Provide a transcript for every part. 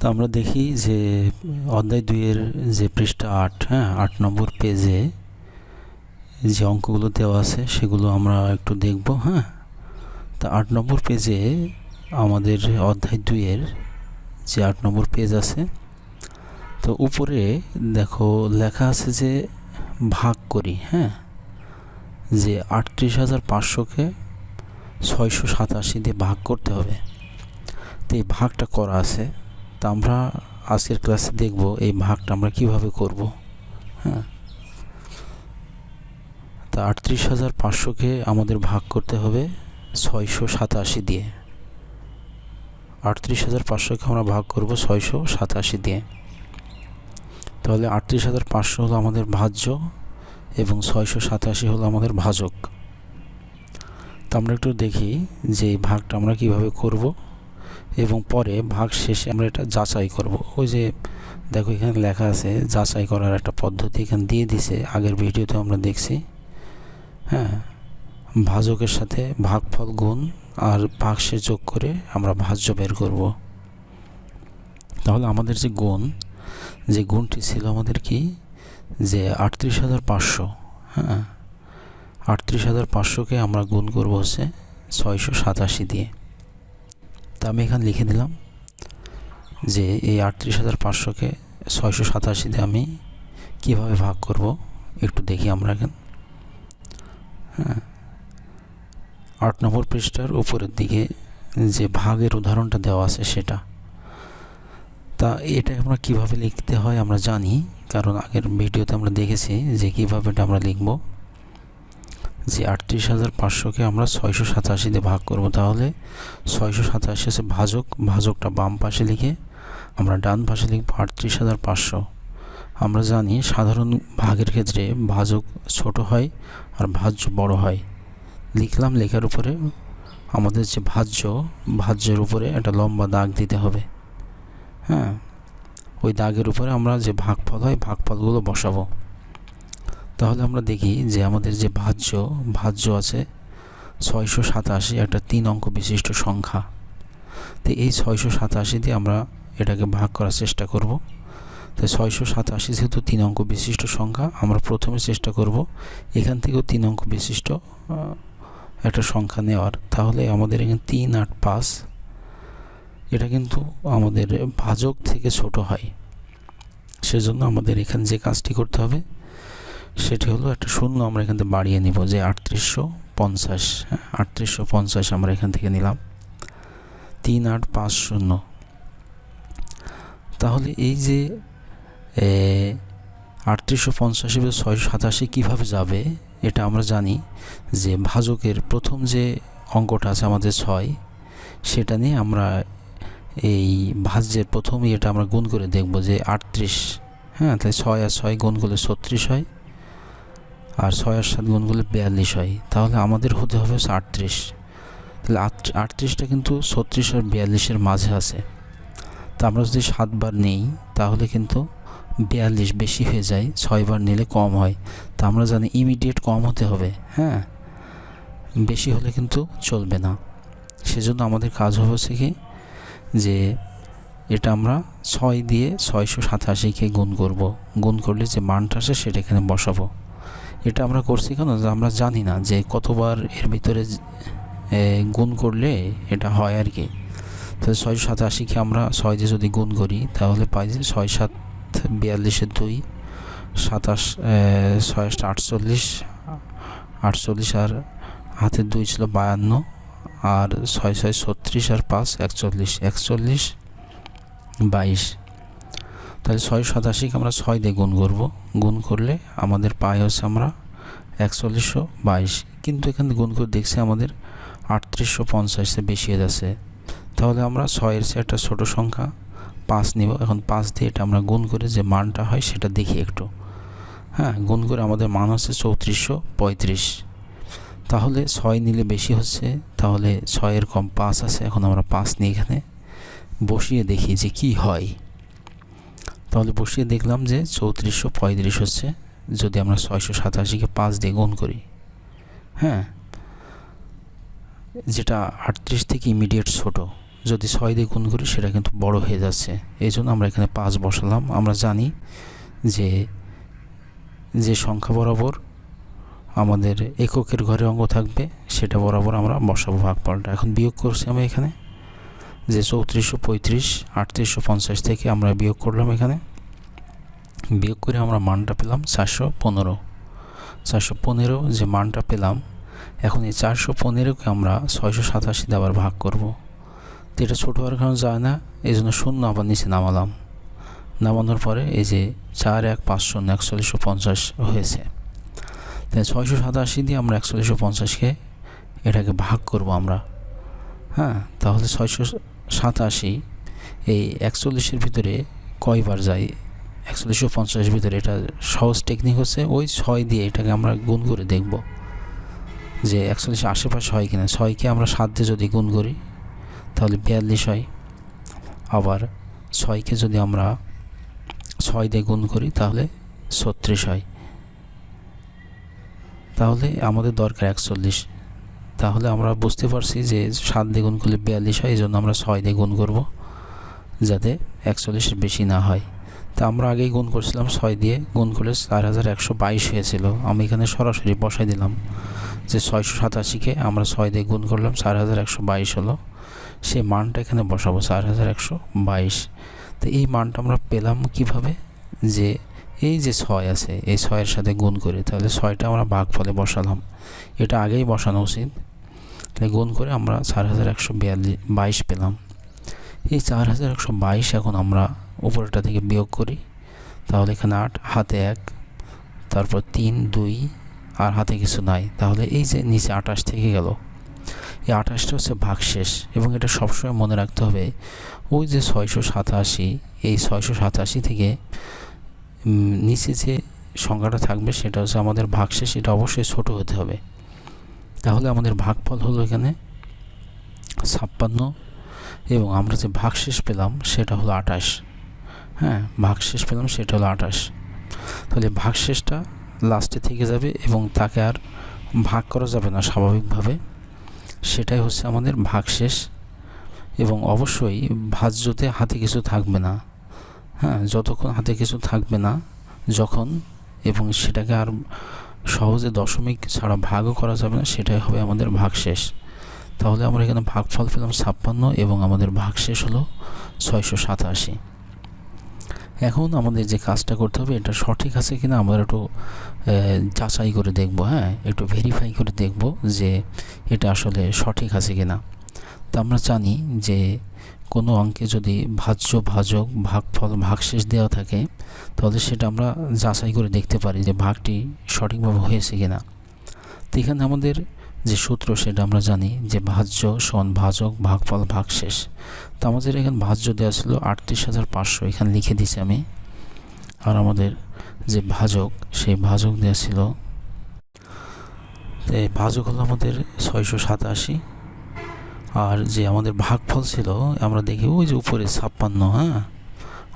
তো আমরা দেখি যে অধ্যায় দুইয়ের যে পৃষ্ঠা আট হ্যাঁ আট নম্বর পেজে যে অঙ্কগুলো দেওয়া আছে সেগুলো আমরা একটু দেখব হ্যাঁ। তা আট নম্বর পেজে আমাদের অধ্যায় দুইয়ের যে আট নম্বর পেজ আছে, তো উপরে দেখো লেখা আছে যে ভাগ করি হ্যাঁ যে আটত্রিশ হাজার পাঁচশোকে ছয়শো সাতাশি দিয়ে ভাগ করতে হবে। তো এই ভাগটা করা আছে। তা আমরা আজকের ক্লাসে দেখব এই ভাগটা আমরা কীভাবে করব হ্যাঁ? তা আটত্রিশ হাজার পাঁচশোকে আমাদের ভাগ করতে হবে ছয়শো সাতাশি দিয়ে। আটত্রিশ হাজার পাঁচশোকে আমরা ভাগ করব ছয়শো সাতাশি দিয়ে। তাহলে আটত্রিশ হাজার পাঁচশো হলো আমাদের ভাজ্য এবং ছয়শো সাতাশি হলো আমাদের ভাজক। তো আমরা একটু দেখি যে এই ভাগটা আমরা কীভাবে করব। এবং পরে ভাগ শেষে আমরা এটা যাচাই করব। ওই যে দেখো এখানে লেখা আছে, যাচাই করার একটা পদ্ধতি এখানে দিয়ে দিছে। আগের ভিডিওতে আমরা দেখছি হ্যাঁ ভাজকের সাথে ভাগফল গুণ আর ভাগশে যোগ করে আমরা ভাজ্য বের করব। তাহলে আমাদের যে গুণ, যে গুণটি ছিল আমাদের কি? যে আটত্রিশ হাজার পাঁচশো হ্যাঁ আটত্রিশ হাজার পাঁচশোকে আমরা গুণ করব হচ্ছে ছয়শো সাতাশি দিয়ে। তা আমি এখানে লিখে দিলাম যে এই আটত্রিশ হাজার পাঁচশোকে ছয়শো সাতাশি দিয়ে আমি কীভাবে ভাগ করব, একটু দেখি আমরা এখন। হ্যাঁ। আট নম্বর পৃষ্ঠার উপরের দিকে যে ভাগের উদাহরণটা দেওয়া আছে সেটা। তা এটা আমরা কীভাবে লিখতে হয় আমরা জানি, কারণ আগের ভিডিওতে আমরা দেখেছি যে কীভাবে এটা আমরা লিখব। যে আটত্রিশ হাজার পাঁচশোকে আমরা ছয়শো সাতাশি দিয়ে ভাগ করব, তাহলে ছয়শো সাতাশি আছে ভাজক, ভাজকটা বাম পাশে লিখে আমরা ডান পাশে লিখব আটত্রিশ হাজার পাঁচশো। আমরা জানি সাধারণ ভাগের ক্ষেত্রে ভাজক ছোট হয় আর ভাজ্য বড় হয়। লিখলাম লেখার উপরে আমাদের যে ভাজ্য, ভাজ্যের উপরে একটা লম্বা দাগ দিতে হবে। হ্যাঁ ওই দাগের উপরে আমরা যে ভাগফল হয়, ভাগফলগুলো বসাবো। তাহলে আমরা দেখি যে আমাদের যে ভাজ্য ভাজ্য আছে ছয়শো সাতাশি, একটা তিন অঙ্ক বিশিষ্ট সংখ্যা। তো এই ছয়শো সাতাশি দিয়ে আমরা এটাকে ভাগ করার চেষ্টা করব। তো ছয়শো সাতাশি যেহেতু তিন অঙ্ক বিশিষ্ট সংখ্যা, আমরা প্রথমে চেষ্টা করব এখান থেকেও তিন অঙ্ক বিশিষ্ট একটা সংখ্যা নেওয়ার। তাহলে আমাদের এখানে তিন আট পাঁচ, এটা কিন্তু আমাদের ভাজক থেকে ছোট হয়। সেজন্য আমাদের এখানে যে কাজটি করতে হবে সেটি হলো একটা শূন্য, আমরা এখান থেকে বাড়িয়ে নিব যে আটত্রিশশো পঞ্চাশ হ্যাঁ আটত্রিশশো পঞ্চাশ আমরা এখান থেকে নিলাম। তিন আট পাঁচ শূন্য। তাহলে এই যে আটত্রিশশো পঞ্চাশ বা ছয়শো সাতাশি কীভাবে যাবে, এটা আমরা জানি যে ভাজকের প্রথম যে অঙ্কটা আছে আমাদের ছয়, সেটা নিয়ে আমরা এই ভাজ্যের প্রথমই এটা আমরা গুণ করে দেখব যে আটত্রিশ হ্যাঁ তাই ছয় আর ছয় গুণ করলে ছত্রিশ হয়। আর ছয় আর সাত গুণ করলে বিয়াল্লিশ হয়, তাহলে আমাদের হতে হবে হচ্ছে আটত্রিশ। তাহলে আটত্রিশটা কিন্তু ছত্রিশ আর বিয়াল্লিশের মাঝে আছে। তা আমরা যদি সাতবার নেই, তাহলে কিন্তু বিয়াল্লিশ বেশি হয়ে যায়, ছয়বার নিলে কম হয়। তা আমরা জানি ইমিডিয়েট কম হতে হবে হ্যাঁ? বেশি হলে কিন্তু চলবে না। সেজন্য আমাদের কাজ হবে হচ্ছে কি, যে এটা আমরা ছয় দিয়ে ছয়শো সাতাশিকে গুণ করব। গুণ করলে যে মানটা আসে সেটা এখানে বসাবো। এটা আমরা করছি কেন? আমরা জানি না যে কতবার এর ভিতরে গুণ করলে এটা হয় আর কি। তাহলে ছয়শো সাতাশিকে আমরা ছয় দিয়ে যদি গুণ করি, তাহলে পাই যে ছয় সাত বিয়াল্লিশের দুই, সাতাশ ছয় আটচল্লিশ আটচল্লিশ আর হাতের দুই ছিল বায়ান্ন, আর ছয় ছয় ছত্রিশ আর পাঁচ একচল্লিশ একচল্লিশ বাইশ। তাহলে ছয় সাতাশিকে আমরা ছয় দিয়ে গুণ করব। গুণ করলে আমাদের পায় হচ্ছে আমরা একচল্লিশশো বাইশ। কিন্তু এখানে গুণ করে দেখছি আমাদের আটত্রিশশো পঞ্চাশে বেশি হয়ে যাচ্ছে। তাহলে আমরা ছয়ের সে একটা ছোটো সংখ্যা পাঁচ নিব। এখন পাঁচ দিয়ে এটা আমরা গুণ করে যে মানটা হয় সেটা দেখি একটু। হ্যাঁ গুণ করে আমাদের মান হচ্ছে চৌত্রিশশো পঁয়ত্রিশ। তাহলে ছয় নিলে বেশি হচ্ছে, তাহলে ছয়ের কম পাঁচ আছে, এখন আমরা পাঁচ নিয়ে এখানে। বসিয়ে দেখি যে কি হয়। তাহলে বসিয়ে দেখলাম যে চৌত্রিশশো পঁয়ত্রিশ হচ্ছে। যদি আমরা ছয়শো সাতাশিকে পাঁচ দিয়ে গুণ করি হ্যাঁ? যেটা আটত্রিশ থেকে ইমিডিয়েট ছোট, যদি ছয় দিয়ে গুণ করি সেটা কিন্তু বড় হয়ে যাচ্ছে। এই জন্য আমরা এখানে পাঁচ বসালাম। আমরা জানি যে যে সংখ্যা বরাবর আমাদের এককের ঘরে অঙ্ক থাকবে, সেটা বরাবর আমরা বসাবো ভাগফলটা। এখন বিয়োগ করছি আমি এখানে, যে চৌত্রিশশো পঁয়ত্রিশ, আটত্রিশশো পঞ্চাশ থেকে আমরা বিয়োগ করলাম এখানে। বিয়োগ করে আমরা মানটা পেলাম চারশো পনেরো। চারশো পনেরো যে মানটা পেলাম, এখন এই চারশো পনেরোকে আমরা ছয়শো সাতাশিতে আবার ভাগ করব। তো এটা ছোটো হওয়ার কারণে যায় না এই জন্য শূন্য আবার নিচে নামালাম। নামানোর পরে এই যে চার এক পাঁচ শূন্য একচল্লিশশো পঞ্চাশ হয়েছে। তাই ছয়শো সাতাশি দিয়ে আমরা একচল্লিশশো পঞ্চাশকে এটাকে ভাগ করব আমরা। হ্যাঁ তাহলে ছয়শো সাতাশি এই একচল্লিশের ভিতরে কয়বার যায়? একচল্লিশশো পঞ্চাশের ভিতরে এটা সহজ টেকনিক হচ্ছে, ওই ছয় দিয়ে এটাকে আমরা গুণ করে দেখব যে একচল্লিশ আশেপাশে হয় কিনা। ছয়কে আমরা সাত দিয়ে যদি গুণ করি, তাহলে বিয়াল্লিশ হয়। আবার ছয়কে যদি আমরা ছয় দিয়ে গুণ করি, তাহলে ছত্রিশ হয়। তাহলে আমাদের দরকার একচল্লিশ। তাহলে আমরা বুঝতে পারছি যে সাত দিয়ে গুণ করলে বিয়াল্লিশ হয় এই জন্য আমরা ছয় দিয়ে গুণ করব, যাতে একচল্লিশের বেশি না হয়। তা আমরা আগেই গুণ করছিলাম ছয় দিয়ে, গুণ করলে চার হাজার একশো বাইশ হয়েছিল। আমি এখানে সরাসরি বসাই দিলাম যে ছয়শো সাতাশিকে আমরা ছয় দিয়ে গুণ করলাম, চার হাজার একশো বাইশ হলো। সেই মানটা এখানে বসাবো, চার হাজার একশো বাইশ। তো এই মানটা আমরা পেলাম কীভাবে? যে এই যে ছয় আছে, এই ছয়ের সাথে গুণ করে, তাহলে ছয়টা আমরা ভাগ ফলে বসালাম। এটা আগেই বসানো উচিত। তাহলে গুণ করে আমরা চার হাজার একশো বিয়াল্লিশ বাইশ পেলাম। এই চার হাজার একশো বাইশ এখন আমরা উপরটা থেকে বিয়োগ করি। তাহলে এখানে আট, হাতে এক, তারপর তিন, দুই, আর হাতে কিছু নাই। তাহলে এই যে নিচে আঠাশ থেকে গেল, এই আঠাশটা হচ্ছে ভাগশেষ এবং এটা সবসময় মনে রাখতে হবে, ওই যে ছয়শো সাতাশি, এই ছয়শো সাতাশি থেকে নিচে যে সংখ্যাটা থাকবে সেটা হচ্ছে আমাদের ভাগশেষ, এটা অবশ্যই ছোট হতে হবে। তাহলে আমাদের ভাগফল হলো এখানে ছাপ্পান্ন এবং আমরা যে ভাগশেষ পেলাম সেটা হলো আঠাশ। হ্যাঁ ভাগশেষ পেলাম সেটা হলো আঠাশ। তাহলে ভাগশেষটা লাস্টে থেকে যাবে এবং তাকে আর ভাগ করা যাবে না স্বাভাবিকভাবে। সেটাই হচ্ছে আমাদের ভাগশেষ এবং অবশ্যই ভাজ্যতে হাতে কিছু থাকবে না। হ্যাঁ যতক্ষণ হাতে কিছু থাকবে না, যখন এবং সেটাকে আর সহজে দশমিক ছাড়া ভাগও করা যাবে না, সেটাই হবে আমাদের ভাগশেষ। তাহলে আমরা এখানে ভাগফল পেলাম ছাপ্পান্ন এবং আমাদের ভাগশেষ হলো ছয়শো সাতাশি। এখন আমাদের যে কাজটা করতে হবে, এটা সঠিক আছে কিনা আমরা একটু যাচাই করে দেখব হ্যাঁ? একটু ভেরিফাই করে দেখব যে এটা আসলে সঠিক আছে কিনা। তা আমরা জানি যে কোনো অঙ্কে যদি ভাজ্য ভাজক ভাগফল ভাগশেষ দেওয়া থাকে, তাহলে সেটা আমরা যাচাই করে দেখতে পারি যে ভাগটি সঠিকভাবে হয়েছে কিনা। তো এখানে আমাদের যে সূত্র সেটা আমরা জানি যে ভাজ্য সন ভাজক ভাগফল ভাগশেষ। তো আমাদের এখানে ভাজ্য দেওয়া ছিল আটত্রিশ হাজার পাঁচশো, এখানে লিখে দিছি আমি। আর আমাদের যে ভাজক, সেই ভাজক দেওয়া ছিল, তো ভাজক হলো আমাদের ছয়শো সাতাশি। আর যে আমাদের ভাগফল ছিল, আমরা দেখি ওই যে উপরে ছাপ্পান্ন হ্যাঁ?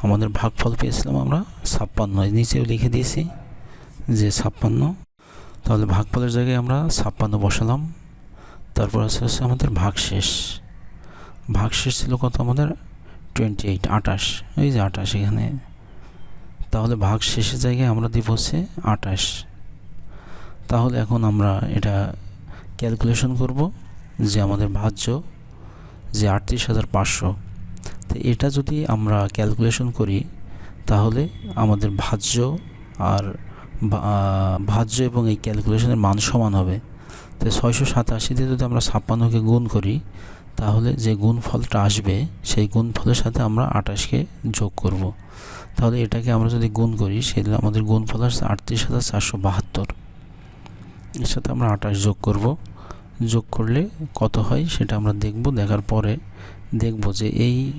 আমাদের ভাগফল পেয়েছিলাম আমরা ছাপ্পান্ন। নিচেও লিখে দিয়েছি যে ছাপ্পান্ন। তাহলে ভাগফলের জায়গায় আমরা ছাপ্পান্ন বসালাম। তারপর আছে হচ্ছে আমাদের ভাগশেষ। ভাগশেষ ছিল কত আমাদের? টোয়েন্টি এইট আটাশ এই যে আটাশ এখানে। তাহলে ভাগ শেষের জায়গায় আমরা দিব হচ্ছে আটাশ তাহলে এখন আমরা এটা ক্যালকুলেশন করব যে আমাদের ভাজ্য যে আটত্রিশ হাজার পাঁচশো। তো এটা যদি আমরা ক্যালকুলেশন করি, তাহলে আমাদের ভাজ্য আর ভাজ্য এবং এই ক্যালকুলেশনের মান সমান হবে। তো ছয়শো সাতাশিতে যদি আমরা ছাপ্পান্নকে গুণ করি, তাহলে যে গুণফলটা আসবে, সেই গুণফলের সাথে আমরা আঠাশকে যোগ করব। তাহলে এটাকে আমরা যদি গুণ করি, সেটা আমাদের গুণফল আসছে আটত্রিশ হাজার চারশো বাহাত্তর। এর সাথে আমরা আঠাশ যোগ করব। যোগ করলে কত হয় সেটা আমরা দেখব, দেখার পরে দেখব যে এই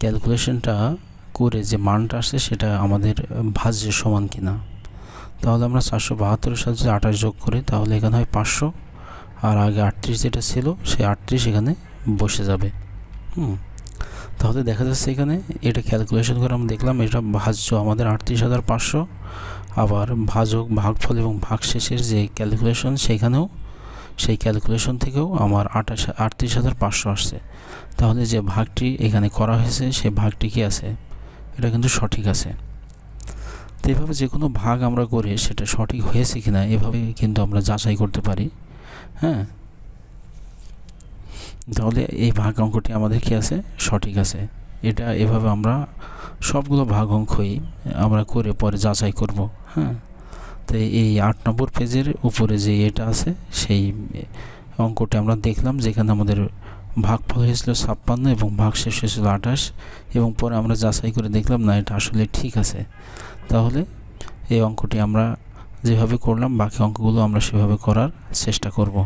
ক্যালকুলেশনটা করে যে মানটা আসছে, সেটা আমাদের ভাজ্যের সমান কিনা। তাহলে আমরা চারশো বাহাত্তরের সাথে আঠাশ যোগ করি, তাহলে এখানে হয় পাঁচশো। আর আগে আটত্রিশ যেটা ছিল, সেই আটত্রিশ এখানে বসে যাবে। হুম। তাহলে দেখা যাচ্ছে এখানে এটা ক্যালকুলেশন করে আমরা দেখলাম, এটা ভাজ্য আমাদের আটত্রিশ হাজার পাঁচশো। আবার ভাজক, ভাগফল এবং ভাগশেষের যে ক্যালকুলেশন সেখানেও সেই ক্যালকুলেশন থেকেও আমার আঠাশ, আটত্রিশ হাজার পাঁচশো আসছে। তাহলে যে ভাগটি এখানে করা হয়েছে সেই ভাগটি কি আছে? এটা কিন্তু সঠিক আছে। তো এভাবে যে কোনো ভাগ আমরা করে সেটা সঠিক হয়েছে কিনা, এভাবে কিন্তু আমরা যাচাই করতে পারি হ্যাঁ? তাহলে এই ভাগ অঙ্কটি আমাদের কি আছে? সঠিক আছে। এটা এভাবে আমরা সবগুলো ভাগ অঙ্কই আমরা করে পরে যাচাই করব হ্যাঁ? তো এই আট নম্বর পেজের উপরে যে এটা আছে, সেই অঙ্কটি আমরা দেখলাম যেখানে আমাদের ভাগফল হয়েছিল ছাপ্পান্ন এবং ভাগ শেষ হয়েছিল আঠাশ এবং পরে আমরা যাচাই করে দেখলাম, না, এটা আসলে ঠিক আছে। তাহলে এই অঙ্কটি আমরা যেভাবে করলাম, বাকি অঙ্কগুলো আমরা সেভাবে করার চেষ্টা করব।